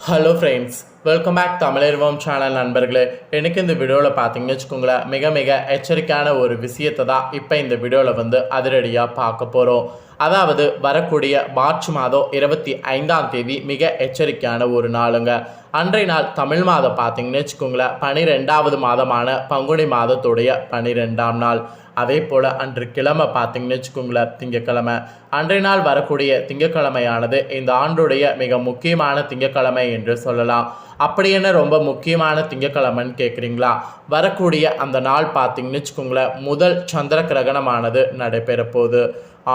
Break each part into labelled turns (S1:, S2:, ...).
S1: Hello friends welcome back Tamizharvam channel நண்பர்களே. எனக்கு இந்த வீடியோவில் பார்த்தீங்கன்னு வச்சுக்கோங்களேன் மிக மிக எச்சரிக்கையான ஒரு விஷயத்தை தான் இப்போ இந்த வீடியோவில் வந்து அதிரடியாக பார்க்க போகிறோம் அதாவது வரக்கூடிய மார்ச் மாதம் இருபத்தி ஐந்தாம் தேதி மிக எச்சரிக்கையான ஒரு நாளுங்க. அன்றைய நாள் தமிழ் மாதம் பார்த்தீங்கன்னு வச்சுக்கோங்களேன். பனிரெண்டாவது மாதமான பங்குனி மாதத்துடைய பனிரெண்டாம் நாள். அதே போல் அன்று கிழமை பார்த்தீங்கன்னு வச்சுக்கோங்களேன் திங்கக்கிழமை. அன்றைய நாள் வரக்கூடிய திங்கக்கிழமையானது இந்த ஆண்டுடைய மிக முக்கியமான திங்கக்கிழமை என்று சொல்லலாம். அப்படி என்ன ரொம்ப முக்கியமான திங்கக்கிழமைன்னு கேட்குறீங்களா வரக்கூடிய அந்த நாள் பார்த்தீங்கன்னு வச்சுக்கோங்களேன் முதல் சந்திர கிரகணமானது நடைபெற போகுது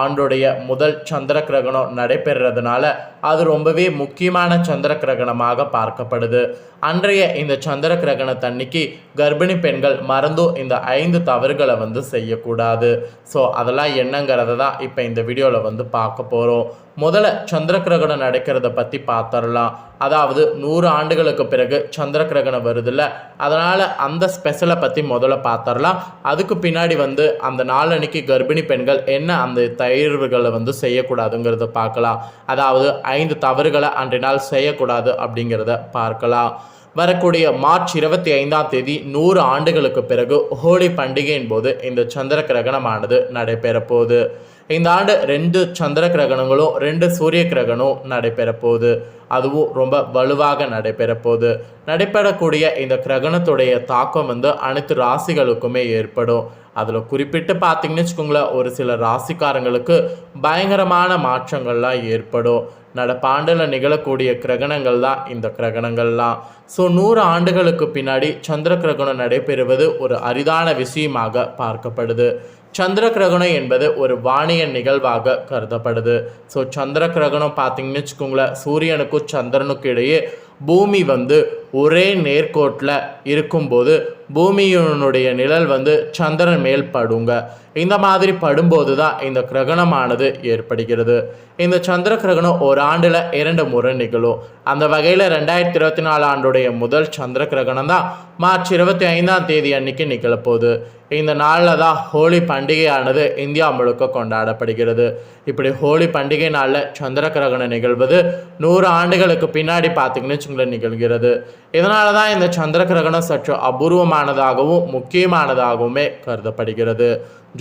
S1: ஆண்டுடைய முதல் சந்திர கிரகணம் நடைபெறுறதுனால அது ரொம்பவே முக்கியமான சந்திர கிரகணமாக பார்க்கப்படுது. அன்றைய இந்த சந்திர கிரகணத்தன்னைக்கு கர்ப்பிணி பெண்கள் மறந்தும் இந்த ஐந்து தவறுகளை வந்து செய்யக்கூடாது. ஸோ அதெல்லாம் என்னங்கிறத தான் இப்போ இந்த வீடியோவில் வந்து பார்க்க போகிறோம் முதல்ல சந்திர கிரகணம் நடக்கிறத பற்றி பார்த்துடலாம். அதாவது நூறு ஆண்டுகளுக்கு பிறகு சந்திர கிரகணம் வருதுல்ல. அதனால் அந்த ஸ்பெஷலை பற்றி முதல்ல பார்த்துடலாம் அதுக்கு பின்னாடி வந்து அந்த நாளன்னைக்கு கர்ப்பிணி பெண்கள் என்ன அந்த தயிர்வுகளை வந்து செய்யக்கூடாதுங்கிறத பார்க்கலாம் அதாவது ஐந்து தவறுகளை அன்றைய நாள் செய்யக்கூடாது அப்படிங்கிறத பார்க்கலாம். வரக்கூடிய மார்ச் இருபத்தி ஐந்தாம் தேதி நூறு ஆண்டுகளுக்கு பிறகு ஹோலி பண்டிகையின் போது இந்த சந்திர கிரகணமானது நடைபெறப்போகுது. இந்த ஆண்டு ரெண்டு சந்திர கிரகணங்களும் ரெண்டு சூரிய கிரகணம் நடைபெற போகுது அதுவும் ரொம்ப வலுவாக நடைபெற போகுது நடைபெறக்கூடிய இந்த கிரகணத்துடைய தாக்கம் வந்து அனைத்து ராசிகளுக்குமே ஏற்படும். அதில் குறிப்பிட்டு பார்த்தீங்கன்னு வச்சுக்கோங்களேன் ஒரு சில ராசிக்காரங்களுக்கு பயங்கரமான மாற்றங்கள்லாம் ஏற்படும். நடப்பாண்டில் நிகழக்கூடிய கிரகணங்கள் தான் இந்த கிரகணங்கள்லாம். ஸோ நூறு ஆண்டுகளுக்கு பின்னாடி சந்திர கிரகணம் நடைபெறுவது ஒரு அரிதான விஷயமாக பார்க்கப்படுது. சந்திர கிரகணம் என்பது ஒரு வானிய நிகழ்வாக கருதப்படுது. ஸோ சந்திர கிரகணம் பார்த்தீங்கன்னு வச்சுக்கோங்களேன் சூரியனுக்கும் சந்திரனுக்கும் இடையே பூமி வந்து ஒரே நேர்கோட்டில் இருக்கும்போது பூமியினுடைய நிழல் வந்து சந்திரன் மேல் படுங்க. இந்த மாதிரி படும்போது தான் இந்த கிரகணமானது ஏற்படுகிறது. இந்த சந்திர கிரகணம் ஒரு ஆண்டில் இரண்டு முறை நிகழும். அந்த வகையில் ரெண்டாயிரத்தி இருபத்தி நாலு ஆண்டுடைய முதல் சந்திர கிரகணம் தான் மார்ச் இருபத்தி ஐந்தாம் தேதி அன்னைக்கு நிகழப்போகுது இந்த நாளில் தான் ஹோலி பண்டிகையானது இந்தியா முழுக்க கொண்டாடப்படுகிறது. இப்படி ஹோலி பண்டிகை நாளில் சந்திர கிரகணம் நிகழ்வது நூறு ஆண்டுகளுக்கு பின்னாடி பார்த்தீங்கன்னு வச்சுங்களேன் நிகழ்கிறது. இதனால தான் இந்த சந்திர கிரகணம் சற்று அபூர்வமானதாகவும் முக்கியமானதாகவுமே கருதப்படுகிறது.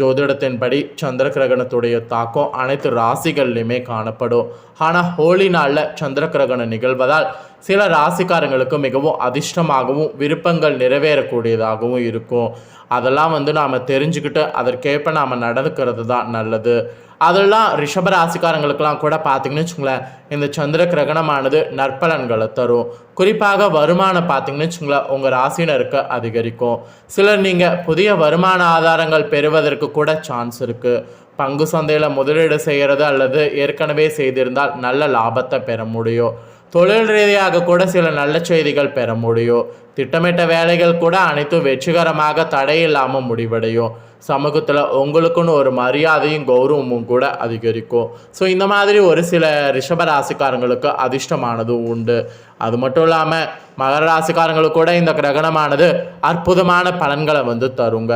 S1: ஜோதிடத்தின்படி சந்திர கிரகணத்துடைய தாக்கம் அனைத்து ராசிகள்லையுமே காணப்படும். ஆனால் ஹோலி நாளில் சந்திர கிரகணம் நிகழ்வதால் சில ராசிக்காரங்களுக்கு மிகவும் அதிர்ஷ்டமாகவும் விருப்பங்கள் நிறைவேறக்கூடியதாகவும் இருக்கும். அதெல்லாம் வந்து நாம் தெரிஞ்சுக்கிட்டு அதற்கேற்ப நாம் நடந்துக்கிறது தான் நல்லது. அதெல்லாம் ரிஷப ராசிக்காரங்களுக்கெல்லாம் கூட பார்த்தீங்கன்னு வச்சுங்களேன் இந்த சந்திர கிரகணமானது நற்பலன்களை தரும். குறிப்பாக வருமானம் பார்த்தீங்கன்னு வச்சுங்களேன் உங்கள் ராசினருக்கு அதிகரிக்கும். சிலர் நீங்கள் புதிய வருமான ஆதாரங்கள் பெறுவதற்கு கூட சான்ஸ் இருக்குது பங்கு சந்தையில் முதலீடு செய்கிறது அல்லது ஏற்கனவே செய்திருந்தால் நல்ல லாபத்தை பெற முடியும். தொழில் ரீதியாக கூட சில நல்ல செய்திகள் பெற முடியும். திட்டமிட்ட வேலைகள் கூட அனைத்தும் வெற்றிகரமாக தடையில்லாமல் முடிவடையும். சமூகத்தில் உங்களுக்குன்னு ஒரு மரியாதையும் கௌரவமும் கூட அதிகரிக்கும். ஸோ இந்த மாதிரி ஒரு சில ரிஷபராசிக்காரங்களுக்கு அதிர்ஷ்டமானதும் உண்டு. அது மட்டும் இல்லாமல் மகர ராசிக்காரங்களுக்கு கூட இந்த கிரகணமானது அற்புதமான பலன்களை வந்து தருங்க.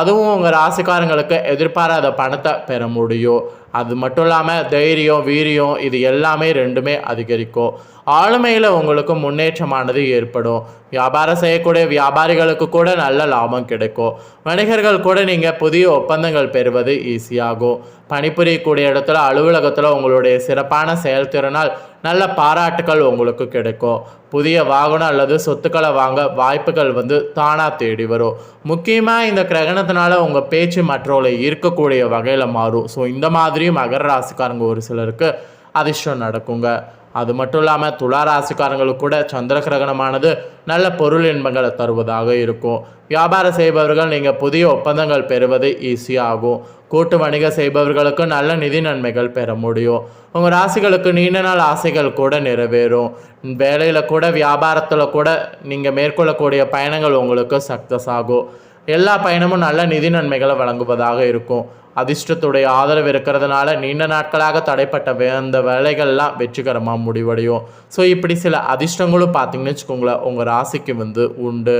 S1: அதுவும் உங்கள் ராசிக்காரங்களுக்கு எதிர்பாராத பணத்தை பெற முடியும். அது மட்டும் இல்லாமல் தைரியம் வீரியம் இது எல்லாமே ரெண்டுமே அதிகரிக்கும். ஆளுமையில் உங்களுக்கு முன்னேற்றமானது ஏற்படும். வியாபாரம் செய்யக்கூடிய வியாபாரிகளுக்கு கூட நல்ல லாபம் கிடைக்கும். வணிகர்கள் கூட நீங்கள் புதிய ஒப்பந்தங்கள் பெறுவது ஈஸியாகும் பணிபுரியக்கூடிய இடத்துல அலுவலகத்தில் உங்களுடைய சிறப்பான செயல்திறனால் நல்ல பாராட்டுகள் உங்களுக்கு கிடைக்கும். புதிய வாகனம் அல்லது சொத்துக்களை வாங்க வாய்ப்புகள் வந்து தானாக தேடி வரும். முக்கியமாக இந்த கிரகணத்தினால உங்கள் பேச்சு மற்றவர்களை ஈர்க்கக்கூடிய வகையில் மாறும். ஸோ இந்த மாதிரியும் மகர ராசிக்காரங்க ஒரு சிலருக்கு அதிர்ஷ்டம் நடக்குங்க. அது மட்டும் இல்லாமல் துலா ராசிக்காரங்களுக்கு கூட சந்திர கிரகணமானது நல்ல பொருள் இன்பங்களை தருவதாக இருக்கும். வியாபாரம் செய்பவர்கள் நீங்கள் புதிய ஒப்பந்தங்கள் பெறுவது ஈஸியாகும் கூட்டு வணிகம் செய்பவர்களுக்கு நல்ல நிதி நன்மைகள் பெற முடியும். உங்கள் ராசிகளுக்கு நீண்ட நாள் ஆசைகள் கூட நிறைவேறும். வேலையில் கூட வியாபாரத்தில் கூட நீங்கள் மேற்கொள்ளக்கூடிய பயணங்கள் உங்களுக்கு சக்ஸஸ் ஆகும். எல்லா பயணமும் நல்ல நிதி நன்மைகளை வழங்குவதாக இருக்கும். அதிர்ஷ்டத்துடைய ஆதரவு இருக்கிறதுனால நீண்ட நாட்களாக தடைப்பட்ட அந்த வேலைகள்லாம் வெற்றிகரமாக முடிவடையும். ஸோ இப்படி சில அதிர்ஷ்டங்களும் பார்த்தீங்கன்னு வச்சுக்கோங்களேன் உங்கள் ராசிக்கு வந்து உண்டு.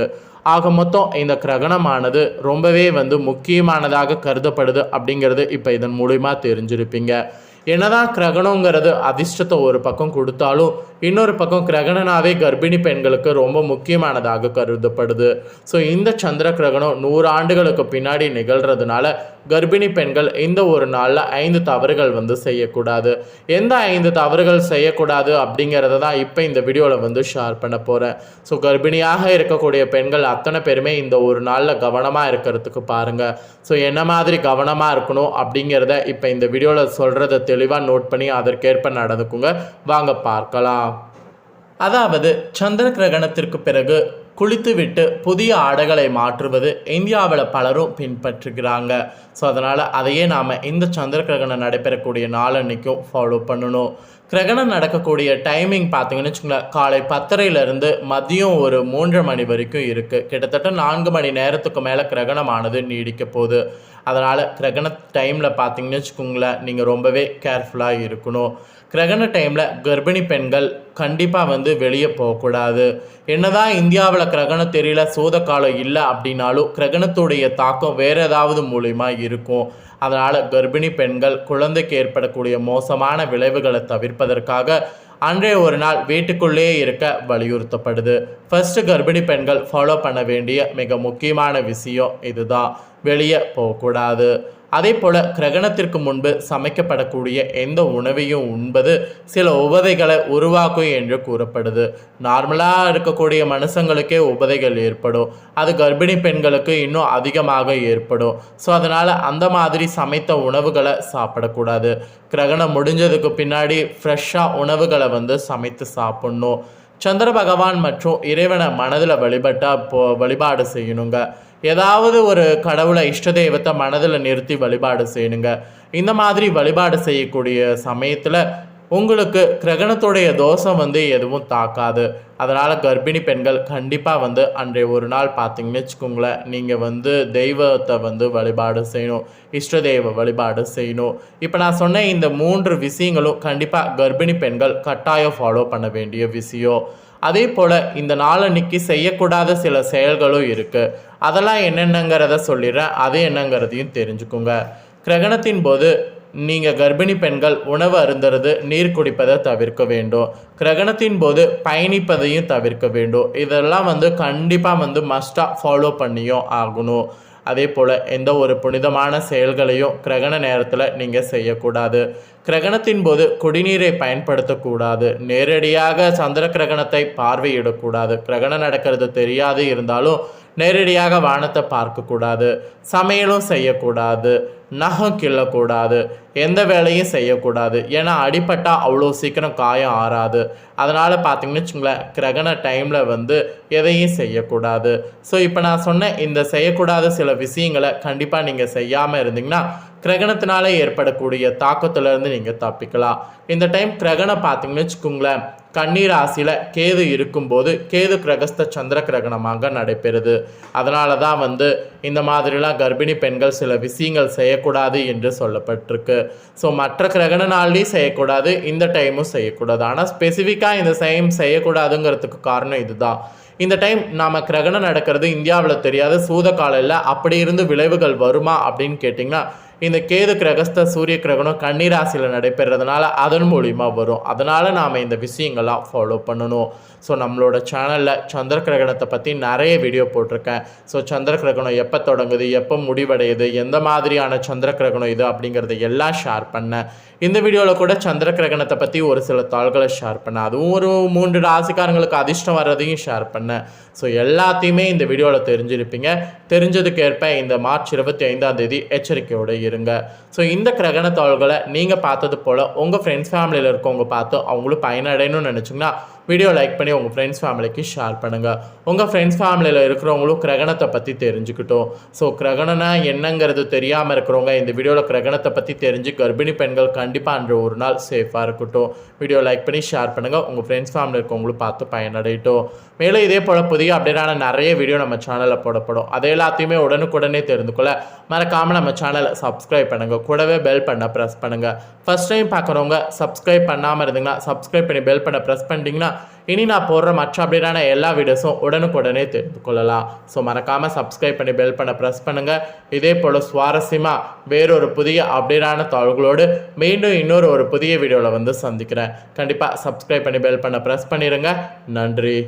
S1: ஆக மொத்தம் இந்த கிரகணமானது ரொம்பவே வந்து முக்கியமானதாக கருதப்படுது அப்படிங்கிறது இப்போ இதன் மூலிமா தெரிஞ்சிருப்பீங்க. என்னதான் கிரகணங்கிறது அதிர்ஷ்டத்தை ஒரு பக்கம் கொடுத்தாலும் இன்னொரு பக்கம் கிரகணனாவே கர்ப்பிணி பெண்களுக்கு ரொம்ப முக்கியமானதாக கருதப்படுது. ஸோ இந்த சந்திர கிரகணம் நூறு ஆண்டுகளுக்கு பின்னாடி நிகழ்கிறதுனால கர்ப்பிணி பெண்கள் இந்த ஒரு நாளில் ஐந்து தவறுகள் வந்து செய்யக்கூடாது. எந்த ஐந்து தவறுகள் செய்யக்கூடாது அப்படிங்கிறத தான் இப்போ இந்த வீடியோவில் வந்து ஷேர் பண்ண போகிறேன் ஸோ கர்ப்பிணியாக இருக்கக்கூடிய பெண்கள் அத்தனை பேருமே இந்த ஒரு நாளில் கவனமாக இருக்கிறதுக்கு பாருங்கள் ஸோ என்ன மாதிரி கவனமாக இருக்கணும் அப்படிங்கிறத இப்போ இந்த வீடியோவில் சொல்கிறத தெளிவாக நோட் பண்ணி அதற்கேற்ப நடந்துக்குங்க. வாங்க பார்க்கலாம். அதாவது சந்திர கிரகணத்திற்கு பிறகு குளித்துவிட்டு புதிய ஆடைகளை மாற்றுவது இந்தியாவில் பலரும் பின்பற்றுகிறாங்க. ஸோ அதனால் அதையே நாம் இந்த சந்திர கிரகணம் நடைபெறக்கூடிய நாளன்னைக்கும் ஃபாலோ பண்ணணும். கிரகணம் நடக்கக்கூடிய டைமிங் பார்த்தீங்கன்னு வச்சுக்கோங்களேன் காலை பத்தரையிலேருந்து மதியம் ஒரு மூன்று மணி வரைக்கும் இருக்குது கிட்டத்தட்ட நான்கு மணி நேரத்துக்கு மேலே கிரகணமானது நீடிக்க போகுது. அதனால் கிரகண டைமில் பார்த்தீங்கன்னு வச்சுக்கோங்களேன் நீங்கள் ரொம்பவே கேர்ஃபுல்லாக இருக்கணும். கிரகண டைமில் கர்ப்பிணி பெண்கள் கண்டிப்பாக வந்து வெளியே போகக்கூடாது. என்னதான் இந்தியாவில் கிரகணம் தெரியல சூதக்காலம் இல்லை அப்படின்னாலும் கிரகணத்துடைய தாக்கம் வேறு ஏதாவது மூலிமா இருக்கும். அதனால் கர்ப்பிணி பெண்கள் குழந்தைக்கு ஏற்படக்கூடிய மோசமான விளைவுகளை தவிர்ப்பதற்காக அன்றைய ஒரு நாள் வீட்டுக்குள்ளேயே இருக்க வலியுறுத்தப்படுது. ஃபர்ஸ்ட் கர்ப்பிணி பெண்கள் ஃபாலோ பண்ண வேண்டிய மிக முக்கியமான விஷயம் இதுதான். வெளியே போகக்கூடாது. அதே போல் கிரகணத்திற்கு முன்பு சமைக்கப்படக்கூடிய எந்த உணவையும் உண்பது சில உபதைகளை உருவாக்கும் என்று கூறப்படுது. நார்மலாக இருக்கக்கூடிய மனுஷங்களுக்கே உபதைகள் ஏற்படும். அது கர்ப்பிணி பெண்களுக்கு இன்னும் அதிகமாக ஏற்படும். ஸோ அதனால் அந்த மாதிரி சமைத்த உணவுகளை சாப்பிடக்கூடாது. கிரகணம் முடிஞ்சதுக்கு பின்னாடி ஃப்ரெஷ்ஷாக உணவுகளை வந்து சமைத்து சாப்பிட்ணும். சந்திர பகவான் மற்றும் இறைவனை மனதில் வழிபட்டால் போ வழிபாடு செய்யணுங்க. ஏதாவது ஒரு கடவுளை இஷ்ட தெய்வத்தை மனதில் நிறுத்தி வழிபாடு செய்யணுங்க. இந்த மாதிரி வழிபாடு செய்யக்கூடிய சமயத்தில் உங்களுக்கு கிரகணத்துடைய தோஷம் வந்து எதுவும் தாக்காது. அதனால் கர்ப்பிணி பெண்கள் கண்டிப்பாக வந்து அன்றைய ஒரு நாள் பார்த்தீங்கன்னு வச்சுக்கோங்களேன் நீங்கள் வந்து தெய்வத்தை வந்து வழிபாடு செய்யணும். இஷ்ட தெய்வ வழிபாடு செய்யணும். இப்போ நான் சொன்ன இந்த மூன்று விஷயங்களும் கண்டிப்பாக கர்ப்பிணி பெண்கள் கட்டாயம் ஃபாலோ பண்ண வேண்டிய விஷயம். அதே போல் இந்த நாளன்னைக்கு செய்யக்கூடாத சில செயல்களும் இருக்குது அதெல்லாம் என்னென்னங்கிறத சொல்லிடுறேன். அது என்னங்கிறதையும் தெரிஞ்சுக்குங்க. கிரகணத்தின் போது நீங்கள் கர்ப்பிணி பெண்கள் உணவு அருந்துறது நீர் குடிப்பதை தவிர்க்க வேண்டும். கிரகணத்தின் போது பயணிப்பதையும் தவிர்க்க வேண்டும். இதெல்லாம் வந்து கண்டிப்பாக வந்து மஸ்ட்டாக ஃபாலோ பண்ணியும் ஆகணும். அதே போல் எந்த ஒரு புனிதமான செயல்களையும் கிரகண நேரத்தில் நீங்கள் செய்யக்கூடாது. கிரகணத்தின் போது குடிநீரை பயன்படுத்தக்கூடாது. நேரடியாக சந்திர கிரகணத்தை பார்வையிடக்கூடாது. கிரகணம் நடக்கிறது தெரியாது இருந்தாலும் நேரடியாக வானத்தை பார்க்கக்கூடாது. சமையலும் செய்யக்கூடாது. நகம் கிள்ளக்கூடாது எந்த வேலையும் செய்யக்கூடாது. ஏன்னா அடிப்பட்டால் அவ்வளோ சீக்கிரம் காயம் ஆறாது. அதனால் பார்த்தீங்கன்னு வச்சுங்களேன் கிரகண டைமில் வந்து எதையும் செய்யக்கூடாது. ஸோ இப்போ நான் சொன்ன இந்த செய்யக்கூடாத சில விஷயங்களை கண்டிப்பாக நீங்கள் செய்யாமல் இருந்தீங்கன்னா கிரகணத்தினால ஏற்படக்கூடிய தாக்கத்திலேருந்து நீங்கள் தப்பிக்கலாம். இந்த டைம் கிரகணம் பார்த்தீங்கன்னு வச்சுக்கோங்களேன் கண்ணீர் ராசியில் கேது இருக்கும்போது கேது கிரகஸ்த சந்திர கிரகணமாக நடைபெறுது. அதனால தான் வந்து இந்த மாதிரிலாம் கர்ப்பிணி பெண்கள் சில விஷயங்கள் செய்ய செய்யக்கூடாது என்று சொல்லப்பட்டிருக்கு. ஸோ மற்ற கிரகண நாள்லேயும் செய்யக்கூடாது இந்த டைமும் செய்யக்கூடாது. ஆனால் ஸ்பெசிஃபிக்காக இந்த டைம் செய்யக்கூடாதுங்கிறதுக்கு காரணம் இதுதான். இந்த டைம் நாம் கிரகணம் நடக்கிறது இந்தியாவில் தெரியாத சூத காலையில் அப்படி இருந்து விளைவுகள் வருமா அப்படின்னு கேட்டிங்கன்னா இந்த கேது கிரகஸ்த சூரிய கிரகணம் கன்னிராசியில் நடைபெறதுனால அதன் மூலிமா வரும். அதனால் நாம் இந்த விஷயங்கள்லாம் ஃபாலோ பண்ணணும். ஸோ நம்மளோட சேனலில் சந்திர கிரகணத்தை பற்றி நிறைய வீடியோ போட்டிருக்கேன். ஸோ சந்திர கிரகணம் எப்போ தொடங்குது எப்போ முடிவடையுது எந்த மாதிரியான சந்திர கிரகணம் இது அப்படிங்கிறத எல்லாம் ஷேர் பண்ணேன். இந்த வீடியோவில் கூட சந்திர கிரகணத்தை பற்றி ஒரு சில தாள்களை ஷேர் பண்ணேன். அதுவும் ஒரு மூன்று ராசிக்காரங்களுக்கு அதிர்ஷ்டம் வர்றதையும் ஷேர் பண்ணேன். ஸோ எல்லாத்தையுமே இந்த வீடியோவில் தெரிஞ்சிருப்பீங்க. தெரிஞ்சதுக்கேற்ப இந்த மார்ச் இருபத்தி ஐந்தாம் தேதி எச்சரிக்கையோடு இருங்க. ஸோ இந்த கிரகண தாள்களை நீங்கள் பார்த்தது போல் உங்கள் ஃப்ரெண்ட்ஸ் ஃபேமிலியில் இருக்கவங்க பார்த்து அவங்களும் பயனடையணும்னு நினச்சிங்கன்னா வீடியோ லைக் பண்ணி உங்கள் ஃப்ரெண்ட்ஸ் ஃபேமிலிக்கு ஷேர் பண்ணுங்கள் உங்கள் ஃப்ரெண்ட்ஸ் ஃபேமிலியில் இருக்கிறவங்களும் கிரகணத்தை பற்றி தெரிஞ்சுக்கிட்டோம். ஸோ கிரகணனா என்னங்கிறது தெரியாமல் இருக்கிறவங்க இந்த வீடியோவில் கிரகணத்தை பற்றி தெரிஞ்சு கர்ப்பிணி பெண்கள் கண்டிப்பாக அன்று ஒரு நாள் சேஃபாக இருக்கட்டும். வீடியோ லைக் பண்ணி ஷேர் பண்ணுங்கள் உங்கள் ஃப்ரெண்ட்ஸ் ஃபேமிலி இருக்கவங்களும் பார்த்து பயனடையட்டும். மேலும் இதே போல் புதிய அப்டேட்டான நிறைய வீடியோ நம்ம சேனலில் போடப்படும். அது எல்லாத்தையுமே உடனுக்குடனே தெரிந்து கொள்ள மறக்காமல் நம்ம சேனலை சப்ஸ்கிரைப் பண்ணுங்கள் கூடவே பெல் பண்ண ப்ரெஸ் பண்ணுங்கள் ஃபஸ்ட் டைம் பார்க்குறவங்க சப்ஸ்கிரைப் பண்ணாமல் இருந்தீங்கன்னா சப்ஸ்கிரைப் பண்ணி பெல் பண்ண ப்ரெஸ் பண்ணிட்டீங்கன்னா இனி நான் போடுற மற்ற அப்டேட்டான எல்லா வீடியோஸும் உடனுக்குடனே தெரிந்து கொள்ளலாம். ஸோ மறக்காமல் சப்ஸ்கிரைப் பண்ணி பெல் பண்ண ப்ரெஸ் பண்ணுங்கள் இதே போல் சுவாரஸ்யமாக வேறொரு புதிய அப்டேட்டான தாள்களோடு மீண்டும் இன்னொரு ஒரு புதிய வீடியோவில் வந்து சந்திக்கிறேன். கண்டிப்பாக சப்ஸ்கிரைப் பண்ணி பெல் பண்ண ப்ரெஸ் பண்ணிடுங்க நன்றி.